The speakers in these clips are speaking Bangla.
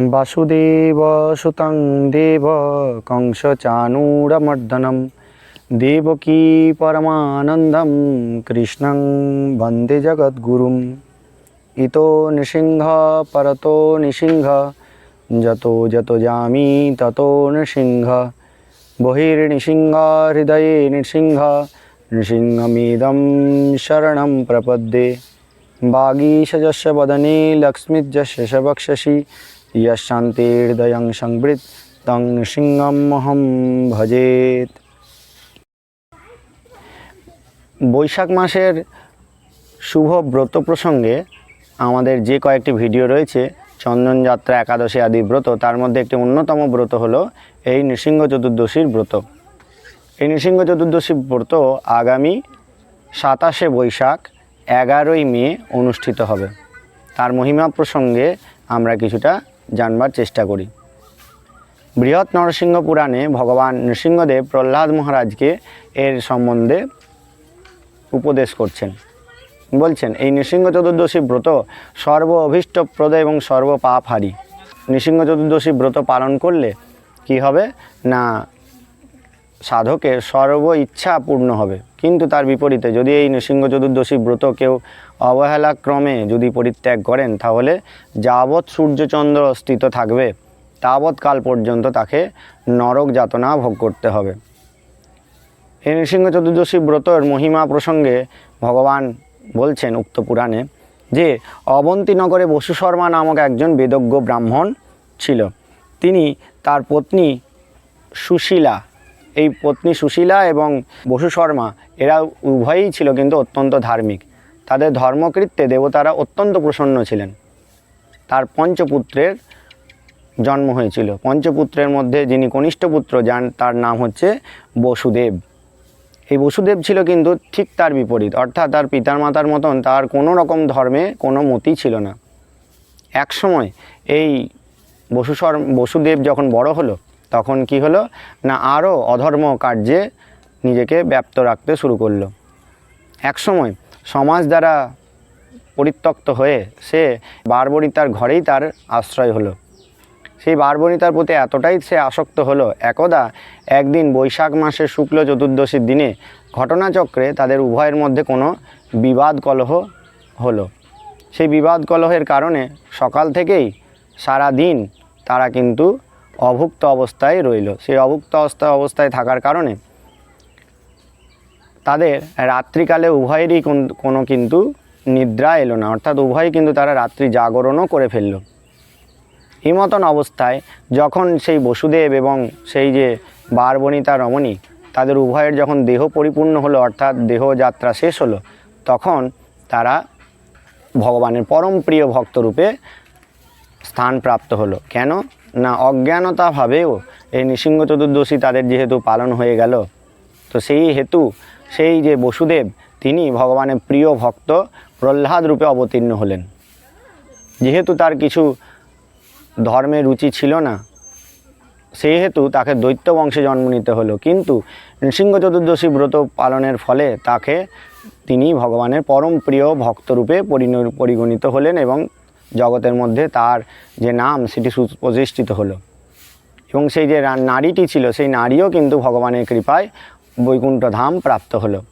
वासुदेव सुतं देव कंसचाणूरमर्दनं। देवकी परमानन्दं कृष्णं वंदे जगद्गुरुम्। इतो नृसिंह, परतो नृसिंह, जतो जतो जामी, ततो नृसिंह। बहिर्नृसिंह हृदये नृसिंह, नृसिंहमिदं शरणं प्रपद्ये। वागीशजस्य वदने, लक्ष्मीजस्य स ইয়াশান্তির্দয়ং সংবৃত তং সিংহমহম ভজেত বৈশাখ মাসের শুভ ব্রত প্রসঙ্গে আমাদের যে কয়েকটি ভিডিও রয়েছে চন্দনযাত্রা একাদশী আদি ব্রত, তার মধ্যে একটি অন্যতম ব্রত হল এই নৃসিংহ চতুর্দশীর ব্রত। এই নৃসিংহ চতুর্দশী ব্রত আগামী সাতাশে বৈশাখ এগারোই মে অনুষ্ঠিত হবে। তার মহিমা প্রসঙ্গে আমরা কিছুটা জানবার চেষ্টা করি। বৃহৎ নরসিংহ পুরাণে ভগবান নৃসিংহদেব প্রহ্লাদ মহারাজকে এর সম্বন্ধে উপদেশ করছেন। বলছেন, এই নৃসিংহ চতুর্দশী ব্রত সর্ব অভীষ্টপ্রদ এবং সর্ব পাপহারী নৃসিংহ চতুর্দশী ব্রত পালন করলে কি হবে? না, সাধকের সর্ব ইচ্ছা পূর্ণ হবে। কিন্তু তার বিপরীতে যদি এই নৃসিংহ চতুর্দশী ব্রত কেউ অবহেলাক্রমে যদি পরিত্যাগ করেন, তাহলে যাবৎ সূর্যচন্দ্র স্থিত থাকবে, তাবৎ কাল পর্যন্ত তাকে নরক যাতনা ভোগ করতে হবে। এই নৃসিংহ চতুর্দশী ব্রতর মহিমা প্রসঙ্গে ভগবান বলছেন উক্ত পুরাণে যে অবন্তীনগরে বসু শর্মা নামক একজন বেদজ্ঞ ব্রাহ্মণ ছিল। তিনি তার পত্নী সুশীলা এই পত্নী সুশীলা এবং বসু শর্মা, এরা উভয়ই ছিল কিন্তু অত্যন্ত ধার্মিক। তাদের ধর্মকৃত্যে দেবতারা অত্যন্ত প্রসন্ন ছিলেন। তার পঞ্চপুত্রের জন্ম হয়েছিল। পঞ্চপুত্রের মধ্যে যিনি কনিষ্ঠ পুত্র যান তার নাম হচ্ছে বসুদেব। এই বসুদেব ছিল কিন্তু ঠিক তার বিপরীত, অর্থাৎ তার পিতার মাতার মতন তার কোনো রকম ধর্মে কোনো মতি ছিল না। একসময় এই বসুসর বসুদেব যখন বড় হলো তখন কি হলো? না আরও অধর্ম কার্যে নিজেকে ব্যপ্ত রাখতে শুরু করল। একসময় সমাজ দ্বারা পরিত্যক্ত হয়ে সে বারবরিতার ঘরেই তার আশ্রয় হলো। সেই বারবনিতার প্রতি এতটাই সে আসক্ত হলো, একদা একদিন বৈশাখ মাসের শুক্ল চতুর্দশীর দিনে ঘটনাচক্রে তাদের উভয়ের মধ্যে কোনো বিবাদ কলহ হলো। সেই বিবাদ কলহের কারণে সকাল থেকেই সারা দিন তারা কিন্তু অভুক্ত অবস্থায় রইল। সেই অভুক্ত অবস্থা, অবস্থায় থাকার কারণে তাদের রাত্রিকালে উভয়েরই কোন- কোনো কিন্তু নিদ্রা এলো না। অর্থাৎ উভয়ই কিন্তু তারা রাত্রি জাগরণও করে ফেলল। মতন অবস্থায় যখন সেই বসুদেব এবং সেই যে বারবণিতা রমণী, তাদের উভয়ের যখন দেহ পরিপূর্ণ হলো, অর্থাৎ দেহ যাত্রা শেষ হলো, তখন তারা ভগবানের পরম প্রিয় ভক্তরূপে স্থান প্রাপ্ত হলো। কেন? না, অজ্ঞানতাভাবেও এই নৃসিংহ চতুর্দশী তাদের যেহেতু পালন হয়ে গেল, তো সেই হেতু, সেই যে বসুদেব, তিনি ভগবানের প্রিয় ভক্ত প্রহ্লাদ রূপে অবতীর্ণ হলেন। যেহেতু তার কিছু ধর্মে রুচি ছিল না সেই হেতু তাকে দৈত্য বংশে জন্ম নিতে হলো। কিন্তু নৃসিংহ চতুর্দশী ব্রত পালনের ফলে তাকে তিনি ভগবানের পরম প্রিয় ভক্তরূপে পরিগণিত হলেন এবং জগতের মধ্যে তার যে নাম সেটি সুপ্রতিষ্ঠিত হলো। এবং সেই যে নারীটি ছিল, সেই নারীও কিন্তু ভগবানের কৃপায় বৈকুণ্ঠ ধাম প্রাপ্ত হলো।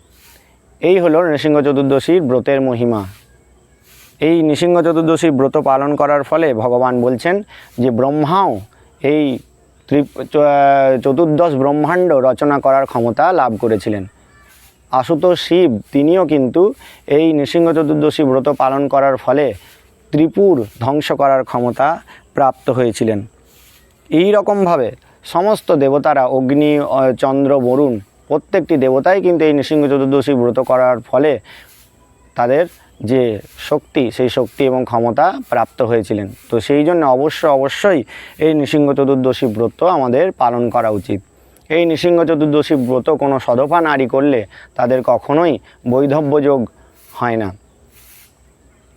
এই হলো নৃসিংহ চতুর্দশীর ব্রতের মহিমা। এই নৃসিংহ চতুর্দশী ব্রত পালন করার ফলে ভগবান বলছেন যে, ব্রহ্মাও এই ত্রি- চতুর্দশ ব্রহ্মাণ্ড রচনা করার ক্ষমতা লাভ করেছিলেন। আশুতোষ শিব তিনিও কিন্তু এই নৃসিংহ চতুর্দশী ব্রত পালন করার ফলে ত্রিপুর ধ্বংস করার ক্ষমতা প্রাপ্ত হয়েছিলেন। এই রকমভাবে সমস্ত দেবতারা অগ্নি চন্দ্র, বরুণ প্রত্যেকটি দেবতাই কিন্তু এই নৃসিংহ চতুর্দশী ব্রত করার ফলে তাদের যে শক্তি, সেই শক্তি এবং ক্ষমতা প্রাপ্ত হয়েছিলেন। তো সেই জন্য অবশ্য অবশ্যই এই নৃসিংহ চতুর্দশী ব্রত আমাদের পালন করা উচিত। এই নৃসিংহ চতুর্দশী ব্রত কোনো সদফা নারী করলে তাদের কখনোই বৈধব্যযোগ হয় না।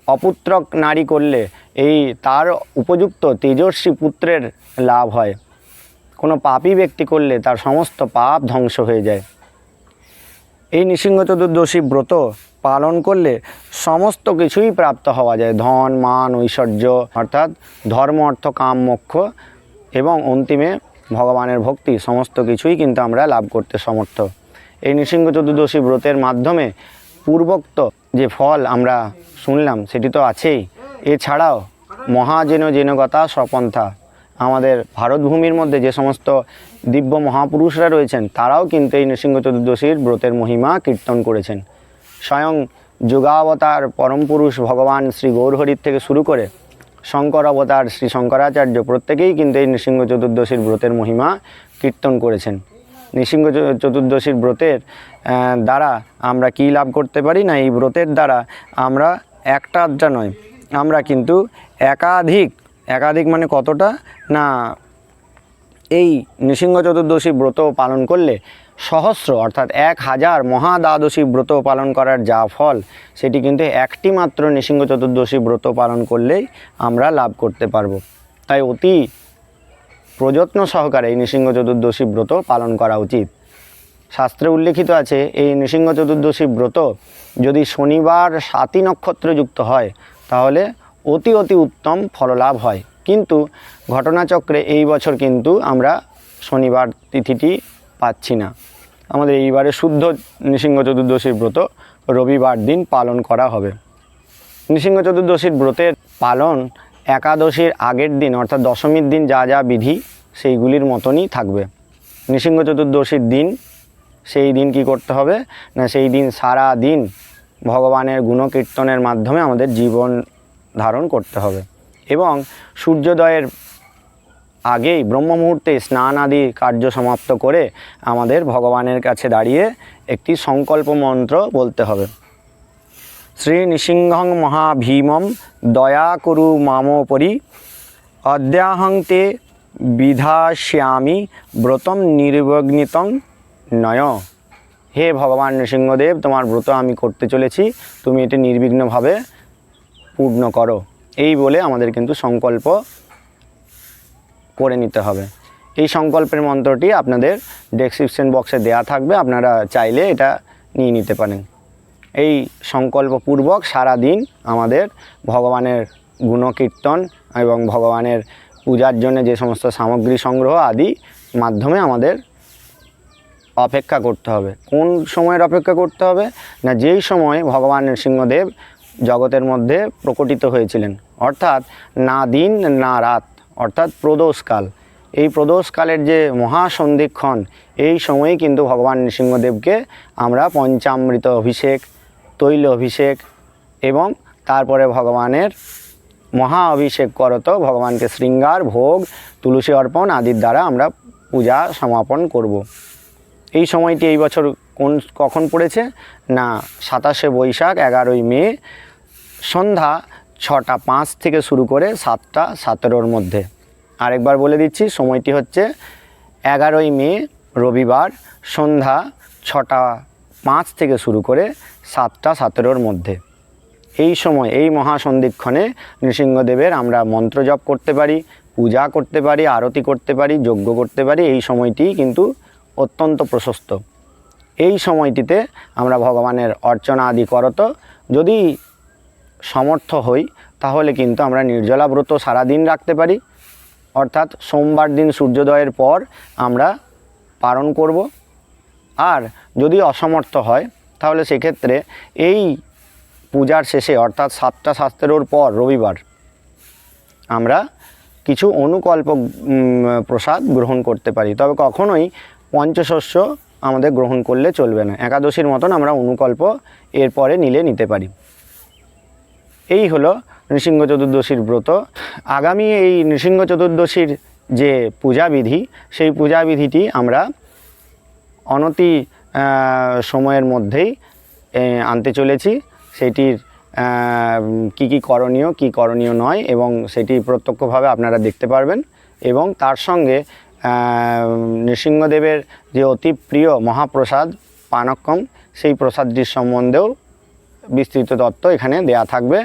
অপুত্রক নারী করলে এই তার উপযুক্ত তেজস্বী পুত্রের লাভ হয়। কোনো পাপী ব্যক্তি করলে তার সমস্ত পাপ ধ্বংস হয়ে যায়। এই নৃসিংহ চতুর্দশী ব্রত পালন করলে সমস্ত কিছুই প্রাপ্ত হওয়া যায়। ধন, মান, ঐশ্বর্য, অর্থাৎ ধর্ম, অর্থ, কাম, মোক্ষ এবং অন্তিমে ভগবানের ভক্তি, সমস্ত কিছুই কিন্তু আমরা লাভ করতে সমর্থ। এই নৃসিংহ চতুর্দশী ব্রতের মাধ্যমে পূর্বোক্ত যে ফল আমরা শুনলাম, সেটি তো আছেই। এছাড়াও মহাজেন জেনগতা স্বপন্থা। আমাদের ভারতভূমির মধ্যে যে সমস্ত দিব্য মহাপুরুষরা রয়েছেন, তারাও কিন্তু এই নৃসিংহ চতুর্দশীর ব্রতের মহিমা কীর্তন করেছেন। স্বয়ং যোগাবতার পরম পুরুষ ভগবান শ্রী গৌরহরির থেকে শুরু করে শঙ্কর অবতার শ্রী শঙ্করাচার্য প্রত্যেকেই কিন্তু এই নৃসিংহ চতুর্দশীর ব্রতের মহিমা কীর্তন করেছেন। নৃসিংহ চতুর্দশীর ব্রতের দ্বারা আমরা কী লাভ করতে পারি না? এই ব্রতের দ্বারা আমরা একটা আধটা নয়। আমরা কিন্তু একাধিক একাধিক মানে কতটা? না, এই নৃসিংহ চতুর্দশী ব্রত পালন করলে সহস্র, অর্থাৎ এক হাজার মহাদ্বাদশী ব্রত পালন করার যা ফল, সেটি কিন্তু একটি মাত্র নৃসিংহ চতুর্দশী ব্রত পালন করলেই আমরা লাভ করতে পারব। তাই অতি প্রযত্ন সহকারে এই নৃসিংহ চতুর্দশী ব্রত পালন করা উচিত। শাস্ত্রে উল্লেখিত আছে, এই নৃসিংহ চতুর্দশী ব্রত যদি শনিবার সাতী নক্ষত্রযুক্ত হয়, তাহলে অতি অতি উত্তম ফললাভ হয়। কিন্তু ঘটনাচক্রে এই বছর কিন্তু আমরা শনিবার তিথিটি পাচ্ছি না। আমাদের এইবারে শুদ্ধ নৃসিংহ চতুর্দশীর ব্রত রবিবার দিন পালন করা হবে। নৃসিংহ চতুর্দশীর ব্রতের পালন একাদশীর আগের দিন, অর্থাৎ দশমীর দিন যা যা বিধি, সেইগুলির মতনই থাকবে। নৃসিংহ চতুর্দশীর দিন, সেই দিন কি করতে হবে? না, সেই দিন সারা দিন ভগবানের গুণকীর্তনের মাধ্যমে আমাদের জীবন ধারণ করতে হবে। এবং সূর্যোদয়ের আগেই ব্রহ্ম মুহূর্তে স্নান আদি কার্য সমাপ্ত করে আমাদের ভগবানের কাছে দাঁড়িয়ে একটি সংকল্প মন্ত্র বলতে হবে। শ্রী নৃসিংহং মহাভীমম, দয়া করু মামোপরি। অদ্যাহং তে বিধাস্যামি, ব্রতম নির্বিঘ্নিতং নয়। হে ভগবান নৃসিংহদেব, তোমার ব্রত আমি করতে চলেছি, তুমি এটি নির্বিঘ্নভাবে পূর্ণ করো। এই বলে আমাদের কিন্তু সংকল্প করে নিতে হবে। এই সংকল্পের মন্ত্রটি আপনাদের ডেসক্রিপশন বক্সে দেয়া থাকবে, আপনারা চাইলে এটা নিয়ে নিতে পারেন। এই সংকল্পপূর্বক সারা দিন আমাদের ভগবানের গুণকীর্তন এবং ভগবানের পূজার জন্য যে সমস্ত সামগ্রী সংগ্রহ আদি মাধ্যমে আমাদের অপেক্ষা করতে হবে। কোন সময়ের অপেক্ষা করতে হবে? না যেই সময় ভগবান নৃসিংহদেব জগতের মধ্যে প্রকটিত হয়েছিলেন। অর্থাৎ না দিন, না রাত, অর্থাৎ প্রদোষকাল। এই প্রদোষকালের যে মহাসন্ধিক্ষণ, এই সময়ে কিন্তু ভগবান নৃসিংহদেবকে আমরা পঞ্চামৃত অভিষেক তৈল অভিষেক এবং তারপরে ভগবানের মহা অভিষেক করত ভগবানকে শৃঙ্গার, ভোগ, তুলসী অর্পণ আদির দ্বারা আমরা পূজা সমাপন করব। এই সময়টি এই বছর কোন, কখন পড়েছে না, সাতাশে বৈশাখ, এগারোই মে, সন্ধ্যা ছটা পাঁচ থেকে শুরু করে সাতটা সতেরোর মধ্যে আরেকবার বলে দিচ্ছি, সময়টি হচ্ছে এগারোই মে, রবিবার সন্ধ্যা ছটা পাঁচ থেকে শুরু করে সাতটা সতেরোর মধ্যে। এই সময়, এই মহাসন্ধিক্ষণে নৃসিংহদেবের আমরা মন্ত্র জপ করতে পারি, পূজা করতে পারি, আরতি করতে পারি, যজ্ঞ করতে পারি, এই সময়টি কিন্তু অত্যন্ত প্রশস্ত। এই সময়টিতে আমরা ভগবানের অর্চনা আদি করত। যদি সমর্থ হই, তাহলে কিন্তু আমরা নির্জলা ব্রত সারাদিন রাখতে পারি। অর্থাৎ সোমবার দিন সূর্যোদয়ের পর আমরা পালন করব। আর যদি অসমর্থ হয় তাহলে সেক্ষেত্রে এই পূজার শেষে, অর্থাৎ সাতটা শাস্ত্রের পর রবিবার, আমরা কিছু অনুকল্প প্রসাদ গ্রহণ করতে পারি। তবে কখনোই পঞ্চশস্য আমাদের গ্রহণ করলে চলবে না। একাদশীর মতন আমরা অনুকল্প এরপরে নিলে নিতে পারি। এই হলো নৃসিংহ চতুর্দশীর ব্রত। আগামী এই নৃসিংহ চতুর্দশীর যে পূজাবিধি সেই পূজাবিধিটি আমরা অনতি সময়ের মধ্যেই আনতে চলেছি। সেটির কি কি করণীয় কি করণীয় নয়, এবং সেটি প্রত্যক্ষভাবে আপনারা দেখতে পারবেন। এবং তার সঙ্গে নৃসিংহদেবের যে অতি প্রিয় মহাপ্রসাদ, পানক্কম, সেই প্রসাদটির সম্বন্ধেও বিস্তৃত তথ্য এখানে দেয়া থাকবে।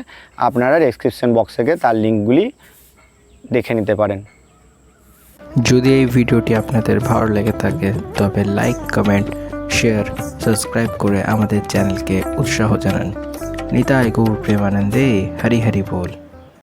আপনারা ডেসক্রিপশন বক্স থেকে তার লিঙ্কগুলি দেখে নিতে পারেন। যদি এই ভিডিওটি আপনাদের ভালো লেগে থাকে, তবে লাইক কমেন্ট শেয়ার সাবস্ক্রাইব করে আমাদের চ্যানেলকে উৎসাহ জানান। নিতাই গৌর প্রেমানন্দে হরি হরি বল।